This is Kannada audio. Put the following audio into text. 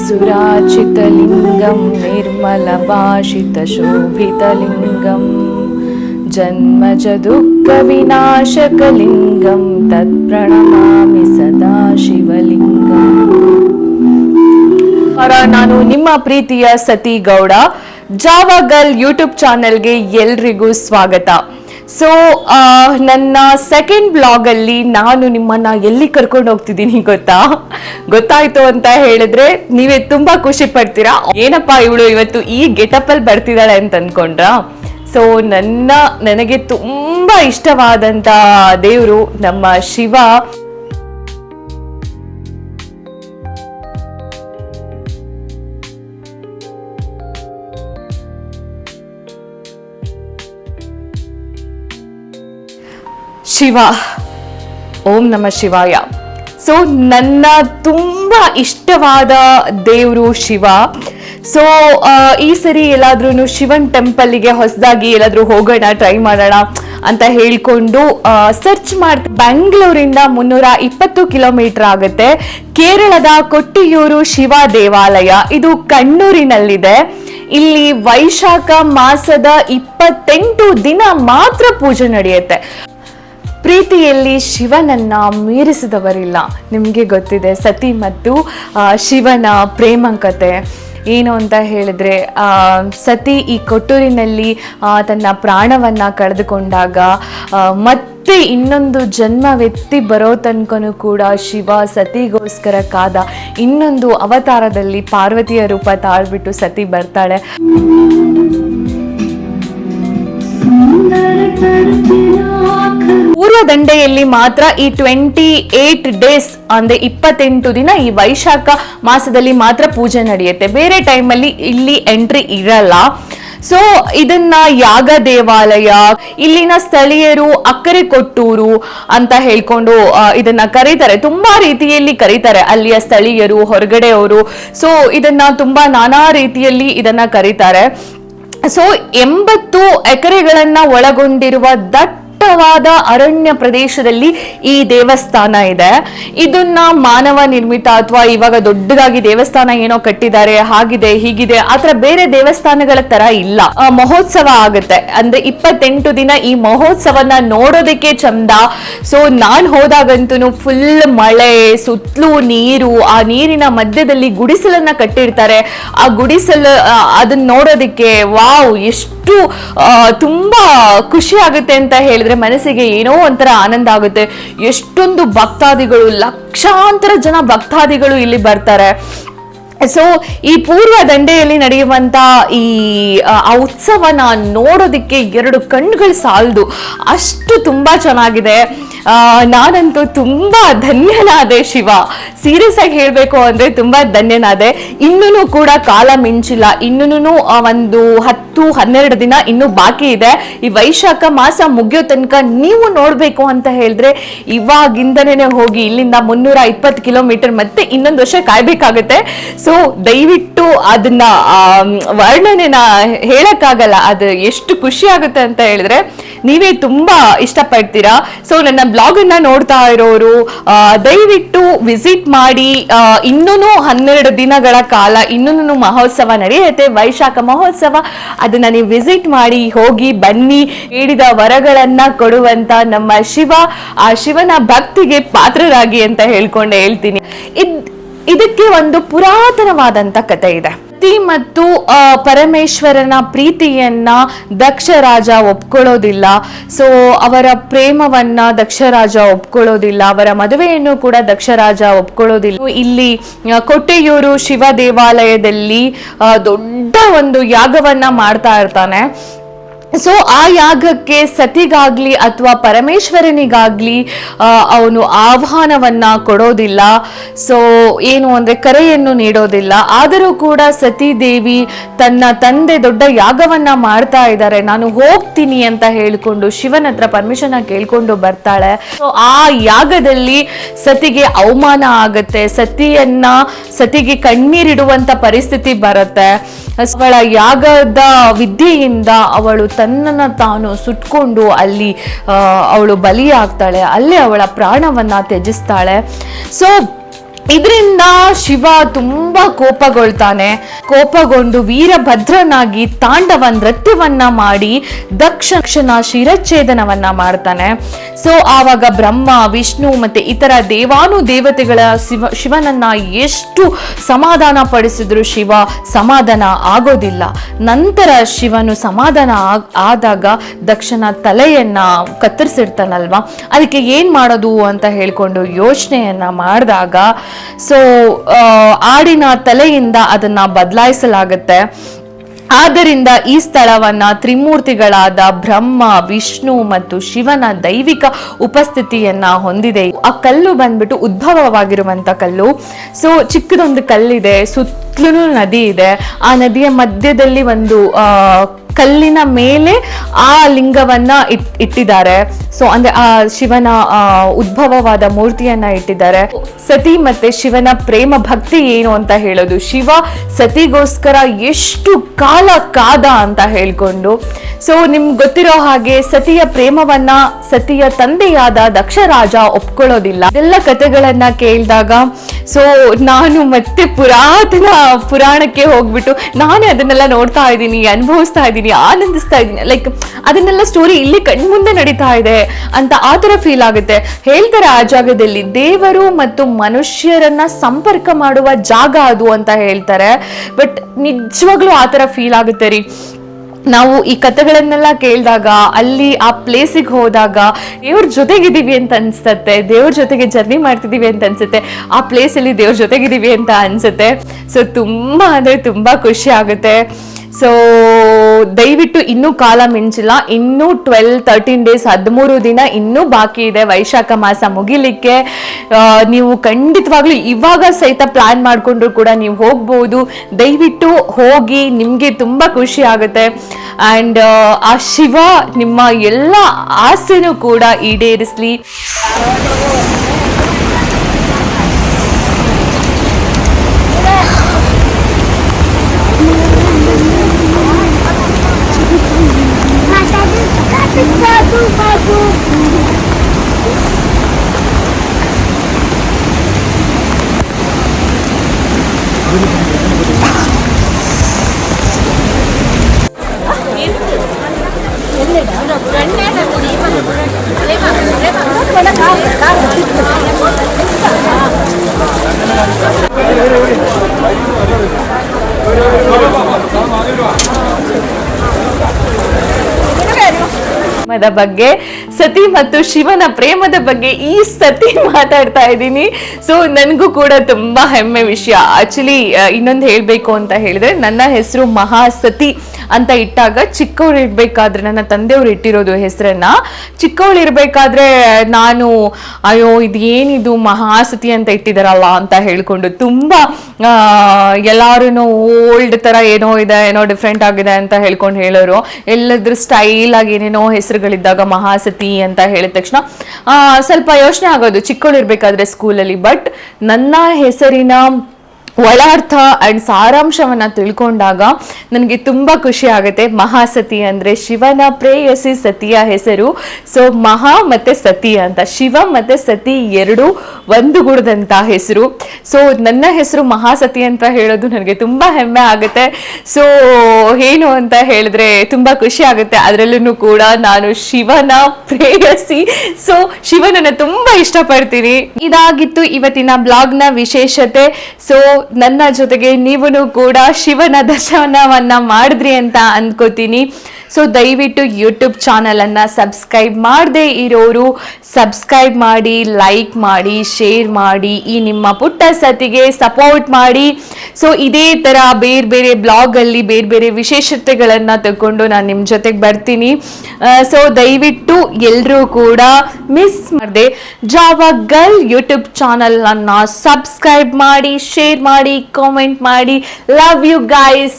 सुराचितलिङ्गं निर्मलभाषितशोभितलिङ्गं जन्मज दुःखविनाशकलिङ्गं तत्प्रणमामि सदा ಶಿವಲಿಂಗಂ ನಮಸ್ಕಾರ ನಾನು ನಿಮ್ಮ ಪ್ರೀತಿಯ ಸತಿ ಗೌಡ ಜಾವಾಗಲ್ ಯೂಟ್ಯೂಬ್ ಚಾನೆಲ್ಗೆ ಎಲ್ರಿಗೂ ಸ್ವಾಗತ ಸೊ ನನ್ನ ಸೆಕೆಂಡ್ ಬ್ಲಾಗಲ್ಲಿ ನಾನು ನಿಮ್ಮನ್ನ ಎಲ್ಲಿ ಕರ್ಕೊಂಡು ಹೋಗ್ತಿದ್ದೀನಿ ಗೊತ್ತಾ? ಗೊತ್ತಾಯ್ತು ಅಂತ ಹೇಳಿದ್ರೆ ನೀವೇ ತುಂಬ ಖುಷಿ ಪಡ್ತೀರಾ? ಏನಪ್ಪ ಇವಳು ಇವತ್ತು ಈ ಗೆಟಪ್ ಅಲ್ಲಿ ಬರ್ತಿದ್ದಾಳೆ ಅಂತ ಅನ್ಕೊಂಡ್ರಾ? ಸೊ ನನ್ನ, ನನಗೆ ತುಂಬ ಇಷ್ಟವಾದಂಥ ದೇವರು ನಮ್ಮ ಶಿವ. ಶಿವ. ಓಂ ನಮ ಶಿವಾಯ. ಸೊ ನನ್ನ ತುಂಬ ಇಷ್ಟವಾದ ದೇವರು ಶಿವ. ಸೊ ಈ ಸರಿ ಎಲ್ಲಾದ್ರೂ ಶಿವನ್ ಟೆಂಪಲ್ಗೆ ಹೊಸದಾಗಿ ಎಲ್ಲಾದರೂ ಹೋಗೋಣ, ಟ್ರೈ ಮಾಡೋಣ ಅಂತ ಹೇಳಿಕೊಂಡು ಸರ್ಚ್ ಮಾಡಿ ಬೆಂಗಳೂರಿಂದ ಮುನ್ನೂರ ಇಪ್ಪತ್ತು ಕಿಲೋಮೀಟರ್ ಆಗುತ್ತೆ. ಕೇರಳದ ಕೊಟ್ಟಿಯೂರು ಶಿವ ದೇವಾಲಯ. ಇದು ಕಣ್ಣೂರಿನಲ್ಲಿದೆ. ಇಲ್ಲಿ ವೈಶಾಖ ಮಾಸದ ಇಪ್ಪತ್ತೆಂಟು ದಿನ ಮಾತ್ರ ಪೂಜೆ ನಡೆಯುತ್ತೆ. ಪ್ರೀತಿಯಲ್ಲಿ ಶಿವನನ್ನ ಮೀರಿಸಿದವರಿಲ್ಲ. ನಿಮಗೆ ಗೊತ್ತಿದೆ, ಸತಿ ಮತ್ತು ಶಿವನ ಪ್ರೇಮಕತೆ. ಏನು ಅಂತ ಹೇಳಿದ್ರೆ ಸತಿ ಈ ಕೊಟ್ಟೂರಿನಲ್ಲಿ ತನ್ನ ಪ್ರಾಣವನ್ನ ಕಳೆದುಕೊಂಡಾಗ ಮತ್ತೆ ಇನ್ನೊಂದು ಜನ್ಮವೆತ್ತಿ ಬರೋ ತನಕನೂ ಕೂಡ ಶಿವ ಸತಿಗೋಸ್ಕರ ಕಾದ ಇನ್ನೊಂದು ಅವತಾರದಲ್ಲಿ ಪಾರ್ವತಿಯ ರೂಪ ತಾಳ್ಬಿಟ್ಟು ಸತಿ ಬರ್ತಾಳೆ. ಪೂರ್ವ ದಂಡೆಯಲ್ಲಿ ಮಾತ್ರ ಈ ಟ್ವೆಂಟಿ ಏಟ್ ಡೇಸ್ ಅಂದ್ರೆ ಇಪ್ಪತ್ತೆಂಟು ದಿನ ಈ ವೈಶಾಖ ಮಾಸದಲ್ಲಿ ಮಾತ್ರ ಪೂಜೆ ನಡೆಯುತ್ತೆ. ಬೇರೆ ಟೈಮಲ್ಲಿ ಇಲ್ಲಿ ಎಂಟ್ರಿ ಇರಲ್ಲ. ಸೊ ಇದನ್ನ ಯಾಗ ದೇವಾಲಯ, ಇಲ್ಲಿನ ಸ್ಥಳೀಯರು ಅಕ್ಕರೆ ಕೊಟ್ಟೂರು ಅಂತ ಹೇಳ್ಕೊಂಡು ಇದನ್ನ ಕರೀತಾರೆ. ತುಂಬಾ ರೀತಿಯಲ್ಲಿ ಕರೀತಾರೆ ಅಲ್ಲಿಯ ಸ್ಥಳೀಯರು, ಹೊರಗಡೆಯವರು. ಸೊ ಇದನ್ನ ತುಂಬಾ ನಾನಾ ರೀತಿಯಲ್ಲಿ ಇದನ್ನ ಕರೀತಾರೆ. ಸೊ ಎಂಬತ್ತು ಎಕರೆಗಳನ್ನ ಒಳಗೊಂಡಿರುವ ದಟ್ಟವಾದ ಅರಣ್ಯ ಪ್ರದೇಶದಲ್ಲಿ ಈ ದೇವಸ್ಥಾನ ಇದೆ. ಇದನ್ನ ಮಾನವ ನಿರ್ಮಿತ ಅಥವಾ ಇವಾಗ ದೊಡ್ಡದಾಗಿ ದೇವಸ್ಥಾನ ಏನೋ ಕಟ್ಟಿದ್ದಾರೆ, ಹಾಗಿದೆ, ಹೀಗಿದೆ ಆತರ ಬೇರೆ ದೇವಸ್ಥಾನಗಳ ತರ ಇಲ್ಲ. ಮಹೋತ್ಸವ ಆಗುತ್ತೆ. ಅಂದ್ರೆ ಇಪ್ಪತ್ತೆಂಟು ದಿನ ಈ ಮಹೋತ್ಸವನ ನೋಡೋದಕ್ಕೆ ಚಂದ. ಸೊ ನಾನ್ ಹೋದಾಗಂತೂ ಫುಲ್ ಮಳೆ, ಸುತ್ತಲೂ ನೀರು, ಆ ನೀರಿನ ಮಧ್ಯದಲ್ಲಿ ಗುಡಿಸಲನ್ನ ಕಟ್ಟಿರ್ತಾರೆ. ಆ ಗುಡಿಸಲು ಅದನ್ನ ನೋಡೋದಕ್ಕೆ, ವಾವ್, ಎಷ್ಟು ಆ, ತುಂಬಾ ಖುಷಿ ಆಗುತ್ತೆ ಅಂತ ಹೇಳಿದ್ರೆ ಮನಸ್ಸಿಗೆ ಏನೋ ಒಂಥರ ಆನಂದ ಆಗುತ್ತೆ. ಎಷ್ಟೊಂದು ಭಕ್ತಾದಿಗಳು ಲಕ್ಷಾಂತರ ಜನ ಭಕ್ತಾದಿಗಳು ಇಲ್ಲಿ ಬರ್ತಾರೆ. ಸೊ ಈ ಪೂರ್ವ ದಂಡೆಯಲ್ಲಿ ನಡೆಯುವಂತ ಈ ಆ, ಉತ್ಸವನ ನೋಡೋದಕ್ಕೆ ಎರಡು ಕಣ್ಣುಗಳು ಸಾಲದು. ಅಷ್ಟು ತುಂಬಾ ಚೆನ್ನಾಗಿದೆ. ನಾನಂತೂ ತುಂಬಾ ಧನ್ಯನಾದೆ ಶಿವ. ಸೀರಿಯಸ್ ಆಗಿ ಹೇಳಬೇಕು ಅಂದ್ರೆ ತುಂಬಾ ಧನ್ಯನಾದೆ. ಇನ್ನೂ ಕೂಡ ಕಾಲ ಮಿಂಚಿಲ್ಲ. ಇನ್ನೂ ಒಂದು ಹತ್ತು ಹನ್ನೆರಡು ದಿನ ಇನ್ನೂ ಬಾಕಿ ಇದೆ. ಈ ವೈಶಾಖ ಮಾಸ ಮುಗಿಯೋ ತನಕ ನೀವು ನೋಡಬೇಕು ಅಂತ ಹೇಳಿದ್ರೆ ಇವಾಗಿಂದನೇ ಹೋಗಿ ಇಲ್ಲಿಂದ ಮುನ್ನೂರ ಇಪ್ಪತ್ತು ಕಿಲೋಮೀಟರ್ ಮತ್ತೆ ಇನ್ನೊಂದು ವರ್ಷ ಕಾಯ್ಬೇಕಾಗತ್ತೆ. ಸೊ ದಯವಿಟ್ಟು ಅದನ್ನ ವರ್ಣನೆನ ಹೇಳಕ್ಕಾಗಲ್ಲ, ಅದು ಎಷ್ಟು ಖುಷಿ ಆಗುತ್ತೆ ಅಂತ ಹೇಳಿದ್ರೆ, ನೀವೇ ತುಂಬಾ ಇಷ್ಟಪಡ್ತೀರಾ? ಸೊ ನನ್ನ ಬ್ಲಾಗ್ ಅನ್ನ ನೋಡ್ತಾ ಇರೋರು ದಯವಿಟ್ಟು ವಿಸಿಟ್ ಮಾಡಿ ಇನ್ನೂ ಹನ್ನೆರಡು ದಿನಗಳ ಕಾಲ ಇನ್ನೂ ಮಹೋತ್ಸವ ನಡೆಯುತ್ತೆ, ವೈಶಾಖ ಮಹೋತ್ಸವ. ಅದನ್ನ ನೀವು ವಿಸಿಟ್ ಮಾಡಿ, ಹೋಗಿ, ಬನ್ನಿ ಹೇಳಿದ ವರಗಳನ್ನ ಕೊಡುವಂತ ನಮ್ಮ ಶಿವ, ಆ ಶಿವನ ಭಕ್ತಿಗೆ ಪಾತ್ರರಾಗಿ ಅಂತ ಹೇಳ್ಕೊಂಡು ಹೇಳ್ತೀನಿ. ಇದ್ ಇದಕ್ಕೆ ಒಂದು ಪುರಾತನವಾದಂತ ಕತೆ ಇದೆ. ಮತ್ತು ಪರಮೇಶ್ವರನ ಪ್ರೀತಿಯನ್ನ ದಕ್ಷ ರಾಜ ಒಪ್ಕೊಳ್ಳೋದಿಲ್ಲ. ಸೊ, ಅವರ ಪ್ರೇಮವನ್ನ ದಕ್ಷ ರಾಜ ಒಪ್ಕೊಳ್ಳೋದಿಲ್ಲ. ಅವರ ಮದುವೆಯನ್ನು ಕೂಡ ದಕ್ಷ ರಾಜ ಒಪ್ಕೊಳ್ಳೋದಿಲ್ಲ. ಇಲ್ಲಿ ಕೊಟ್ಟೆಯೂರು ಶಿವ ದೇವಾಲಯದಲ್ಲಿ ದೊಡ್ಡ ಒಂದು ಯಾಗವನ್ನ ಮಾಡ್ತಾ ಇರ್ತಾನೆ. ಸೊ ಆ ಯಾಗಕ್ಕೆ ಸತಿಗಾಗ್ಲಿ ಅಥವಾ ಪರಮೇಶ್ವರನಿಗಾಗ್ಲಿ ಅವನು ಆಹ್ವಾನವನ್ನ ಕೊಡೋದಿಲ್ಲ. ಸೊ ಏನು ಅಂದ್ರೆ ಕರೆಯನ್ನು ನೀಡೋದಿಲ್ಲ. ಆದರೂ ಕೂಡ ಸತಿದೇವಿ ತನ್ನ ತಂದೆ ದೊಡ್ಡ ಯಾಗವನ್ನ ಮಾಡ್ತಾ ಇದ್ದಾರೆ. ನಾನು ಹೋಗ್ತೀನಿ ಅಂತ ಹೇಳ್ಕೊಂಡು ಶಿವನ ಹತ್ರ ಪರ್ಮಿಷನ್ ಕೇಳ್ಕೊಂಡು ಬರ್ತಾಳೆ. ಸೊ ಆ ಯಾಗದಲ್ಲಿ ಸತಿಗೆ ಅವಮಾನ ಆಗುತ್ತೆ. ಸತಿಯನ್ನ ಸತಿಗೆ ಕಣ್ಣೀರಿಡುವಂತ ಪರಿಸ್ಥಿತಿ ಬರುತ್ತೆ. ಅವಳ ಯಾಗದ ವಿದ್ಯೆಯಿಂದ ಅವಳು ತನ್ನನ್ನು ತಾನು ಸುಟ್ಕೊಂಡು ಅಲ್ಲಿ ಅವಳು ಬಲಿಯಾಗ್ತಾಳೆ. ಅಲ್ಲೇ ಅವಳ ಪ್ರಾಣವನ್ನು ತ್ಯಜಿಸ್ತಾಳೆ. ಸೊ ಇದರಿಂದ ಶಿವ ತುಂಬಾ ಕೋಪಗೊಳ್ತಾನೆ. ಕೋಪಗೊಂಡು ವೀರಭದ್ರನಾಗಿ ತಾಂಡವ ನೃತ್ಯವನ್ನ ಮಾಡಿ ದಕ್ಷಕ್ಷನ ಶಿರಚ್ಛೇದನವನ್ನ ಮಾಡ್ತಾನೆ. ಸೊ ಆವಾಗ ಬ್ರಹ್ಮ, ವಿಷ್ಣು ಮತ್ತೆ ಇತರ ದೇವಾನು ದೇವತೆಗಳ ಶಿವ, ಶಿವನನ್ನ ಎಷ್ಟು ಸಮಾಧಾನ ಪಡಿಸಿದ್ರು ಶಿವ ಸಮಾಧಾನ ಆಗೋದಿಲ್ಲ. ನಂತರ ಶಿವನು ಸಮಾಧಾನ ಆದಾಗ ದಕ್ಷನ ತಲೆಯನ್ನ ಕತ್ತರಿಸಿರ್ತಾನಲ್ವಾ? ಅದಕ್ಕೆ ಏನ್ ಮಾಡೋದು ಅಂತ ಹೇಳ್ಕೊಂಡು ಯೋಚನೆಯನ್ನ ಮಾಡಿದಾಗ ಸೊ ಆಡಿನ ತಲೆಯಿಂದ ಅದನ್ನ ಬದಲಾಯಿಸಲಾಗುತ್ತೆ. ಆದ್ದರಿಂದ ಈ ಸ್ಥಳವನ್ನ ತ್ರಿಮೂರ್ತಿಗಳಾದ ಬ್ರಹ್ಮ, ವಿಷ್ಣು ಮತ್ತು ಶಿವನ ದೈವಿಕ ಉಪಸ್ಥಿತಿಯನ್ನ ಹೊಂದಿದೆ. ಆ ಕಲ್ಲು ಬಂದ್ಬಿಟ್ಟು ಉದ್ಭವವಾಗಿರುವಂತ ಕಲ್ಲು. ಸೊ ಚಿಕ್ಕದೊಂದು ಕಲ್ಲಿದೆ, ಸುತ್ತಲೂ ನದಿ ಇದೆ. ಆ ನದಿಯ ಮಧ್ಯದಲ್ಲಿ ಒಂದು ಕಲ್ಲಿನ ಮೇಲೆ ಆ ಲಿಂಗವನ್ನ ಇಟ್, ಇಟ್ಟಿದ್ದಾರೆ. ಸೊ ಅಂದ್ರೆ ಆ ಶಿವನ ಉದ್ಭವವಾದ ಮೂರ್ತಿಯನ್ನ ಇಟ್ಟಿದ್ದಾರೆ. ಸತಿ ಮತ್ತೆ ಶಿವನ ಪ್ರೇಮ ಭಕ್ತಿ ಏನು ಅಂತ ಹೇಳೋದು. ಶಿವ ಸತಿಗೋಸ್ಕರ ಎಷ್ಟು ಕಾಲ ಕಾದ ಅಂತ ಹೇಳ್ಕೊಂಡು. ಸೊ ನಿಮ್ಗೆ ಗೊತ್ತಿರೋ ಹಾಗೆ ಸತಿಯ ಪ್ರೇಮವನ್ನ ಸತಿಯ ತಂದೆಯಾದ ದಕ್ಷರಾಜ ಒಪ್ಕೊಳ್ಳೋದಿಲ್ಲ. ಎಲ್ಲ ಕಥೆಗಳನ್ನ ಕೇಳಿದಾಗ ಸೊ ನಾನು ಮತ್ತೆ ಪುರಾತನ ಪುರಾಣಕ್ಕೆ ಹೋಗ್ಬಿಟ್ಟು ನಾನೇ ಅದನ್ನೆಲ್ಲ ನೋಡ್ತಾ ಇದ್ದೀನಿ, ಅನುಭವಿಸ್ತಾ ಇದ್ದೀನಿ, ಆನಂದಿಸ್ತಾ ಇದ್ದೀನಿ. ಲೈಕ್ ಅದನ್ನೆಲ್ಲ ಸ್ಟೋರಿ ಇಲ್ಲಿ ಕಣ್ಮುಂದೆ ನಡೀತಾ ಇದೆ ಅಂತ ಆ ಥರ ಫೀಲ್ ಆಗುತ್ತೆ. ಹೇಳ್ತಾರೆ ಆ ಜಾಗದಲ್ಲಿ, ದೇವರು ಮತ್ತು ಮನುಷ್ಯರನ್ನ ಸಂಪರ್ಕ ಮಾಡುವ ಜಾಗ ಅದು ಅಂತ ಹೇಳ್ತಾರೆ. ಬಟ್ ನಿಜವಾಗ್ಲೂ ಆ ಥರ ಫೀಲ್ ಆಗುತ್ತೆ ರೀ. ನಾವು ಈ ಕಥೆಗಳನ್ನೆಲ್ಲ ಕೇಳಿದಾಗ, ಅಲ್ಲಿ ಆ ಪ್ಲೇಸಿಗೆ ಹೋದಾಗ ದೇವ್ರ ಜೊತೆಗಿದ್ದೀವಿ ಅಂತ ಅನ್ಸುತ್ತೆ. ದೇವ್ರ ಜೊತೆಗೆ ಜರ್ನಿ ಮಾಡ್ತಿದ್ದೀವಿ ಅಂತ ಅನ್ಸುತ್ತೆ. ಆ ಪ್ಲೇಸಲ್ಲಿ ದೇವ್ರ ಜೊತೆಗಿದ್ದೀವಿ ಅಂತ ಅನ್ಸುತ್ತೆ. ಸೊ ತುಂಬ ಅಂದರೆ ತುಂಬ ಖುಷಿ ಆಗುತ್ತೆ. ಸೊ ದಯವಿಟ್ಟು ಇನ್ನೂ ಕಾಲ ಮಿಂಚಿಲ್ಲ. ಇನ್ನೂ ಟ್ವೆಲ್ ತರ್ಟೀನ್ ಡೇಸ್ ಹದಿಮೂರು ದಿನ ಇನ್ನೂ ಬಾಕಿ ಇದೆ ವೈಶಾಖ ಮಾಸ ಮುಗಿಲಿಕ್ಕೆ. ನೀವು ಖಂಡಿತವಾಗ್ಲೂ ಇವಾಗ ಸಹಿತ ಪ್ಲಾನ್ ಮಾಡಿಕೊಂಡ್ರು ಕೂಡ ನೀವು ಹೋಗ್ಬೋದು. ದಯವಿಟ್ಟು ಹೋಗಿ ನಿಮಗೆ ತುಂಬ ಖುಷಿ ಆಗುತ್ತೆ. ಆ್ಯಂಡ್ ಆ ಶಿವ ನಿಮ್ಮ ಎಲ್ಲ ಆಸೆನೂ ಕೂಡ ಈಡೇರಿಸ್ಲಿ. ಪ್ರೇಮದ ಬಗ್ಗೆ, ಸತಿ ಮತ್ತು ಶಿವನ ಪ್ರೇಮದ ಬಗ್ಗೆ ಈ ಸತಿ ಮಾತಾಡ್ತಾ ಇದ್ದೀನಿ. ಸೊ ನನಗೂ ಕೂಡ ತುಂಬಾ ಹೆಮ್ಮೆ ವಿಷಯ. ಆಕ್ಚುಲಿ ಇನ್ನೊಂದು ಹೇಳಬೇಕು ಅಂತ ಹೇಳಿದ್ರೆ, ನನ್ನ ಹೆಸರು ಮಹಾಸತಿ. ಅಂತ ಇಟ್ಟಾಗ ಚಿಕ್ಕವ್ರು ಇರ್ಬೇಕಾದ್ರೆ ನನ್ನ ತಂದೆಯವ್ರು ಇಟ್ಟಿರೋದು ಹೆಸರನ್ನ. ಚಿಕ್ಕವಳು ಇರ್ಬೇಕಾದ್ರೆ ನಾನು, ಅಯ್ಯೋ, ಇದು ಏನಿದು ಮಹಾಸತಿ ಅಂತ ಇಟ್ಟಿದಾರಲ್ಲ ಅಂತ ಹೇಳ್ಕೊಂಡು ತುಂಬಾ ಎಲ್ಲಾರು ಓಲ್ಡ್ ತರ ಏನೋ ಇದೆ, ಏನೋ ಡಿಫ್ರೆಂಟ್ ಆಗಿದೆ ಅಂತ ಹೇಳ್ಕೊಂಡು ಹೇಳೋರು. ಎಲ್ಲದ್ರ ಸ್ಟೈಲ್ ಆಗಿ ಏನೇನೋ ಹೆಸರುಗಳಿದ್ದಾಗ ಮಹಾಸತಿ ಅಂತ ಹೇಳಿದ ತಕ್ಷಣ ಸ್ವಲ್ಪ ಯೋಚನೆ ಆಗೋದು ಚಿಕ್ಕವಳು ಇರ್ಬೇಕಾದ್ರೆ ಸ್ಕೂಲಲ್ಲಿ ಬಟ್ ನನ್ನ ಹೆಸರಿನ ಒಳಾರ್ಥ ಅಂಡ್ ಸಾರಾಂಶವನ್ನ ತಿಳ್ಕೊಂಡಾಗ ನನಗೆ ತುಂಬಾ ಖುಷಿ ಆಗುತ್ತೆ. ಮಹಾಸತಿ ಅಂದ್ರೆ ಶಿವನ ಪ್ರೇಯಸಿ ಸತಿಯ ಹೆಸರು. ಸೊ ಮಹಾ ಮತ್ತೆ ಸತಿ ಅಂತ. ಶಿವ ಮತ್ತೆ ಸತಿ ಎರಡು ಒಂದುಗೂಡದಂತ ಹೆಸರು. ಸೊ ನನ್ನ ಹೆಸರು ಮಹಾಸತಿ ಅಂತ ಹೇಳೋದು ನನಗೆ ತುಂಬಾ ಹೆಮ್ಮೆ ಆಗುತ್ತೆ. ಸೊ ಏನು ಅಂತ ಹೇಳಿದ್ರೆ ತುಂಬಾ ಖುಷಿ ಆಗುತ್ತೆ. ಅದರಲ್ಲೂ ಕೂಡ ನಾನು ಶಿವನ ಪ್ರೇಯಸಿ. ಸೊ ಶಿವನನ್ನ ತುಂಬಾ ಇಷ್ಟಪಡ್ತೀನಿ. ಇದಾಗಿತ್ತು ಇವತ್ತಿನ ಬ್ಲಾಗ್ನ ವಿಶೇಷತೆ. ಸೊ ನನ್ನ ಜೊತೆಗೆ ನೀವು ಕೂಡ ಶಿವನ ದರ್ಶನವನ್ನ ಮಾಡಿದ್ರಿ ಅಂತ ಅನ್ಕೋತೀನಿ. ಸೊ ದಯವಿಟ್ಟು ಯೂಟ್ಯೂಬ್ ಚಾನಲನ್ನು ಸಬ್ಸ್ಕ್ರೈಬ್ ಮಾಡದೆ ಇರೋರು ಸಬ್ಸ್ಕ್ರೈಬ್ ಮಾಡಿ ಲೈಕ್ ಮಾಡಿ ಶೇರ್ ಮಾಡಿ, ಈ ನಿಮ್ಮ ಪುಟ್ಟ ಸತಿಗೆ ಸಪೋರ್ಟ್ ಮಾಡಿ. ಸೊ ಇದೇ ತರ ಬೇರೆ ಬೇರೆ ಬ್ಲಾಗ್ ಅಲ್ಲಿ ಬೇರೆ ಬೇರೆ ವಿಶೇಷತೆಗಳನ್ನು ತಗೊಂಡು ನಾನು ನಿಮ್ಮ ಜೊತೆಗೆ ಬರ್ತೀನಿ. ಸೊ ದಯವಿಟ್ಟು ಎಲ್ಲರೂ ಕೂಡ ಮಿಸ್ ಮಾಡದೆ ಜಾವ ಗರ್ಲ್ ಯೂಟ್ಯೂಬ್ ಚಾನಲನ್ನು ಸಬ್ಸ್ಕ್ರೈಬ್ ಮಾಡಿ ಶೇರ್ ಮಾಡಿ ಕಾಮೆಂಟ್ ಮಾಡಿ. Love you guys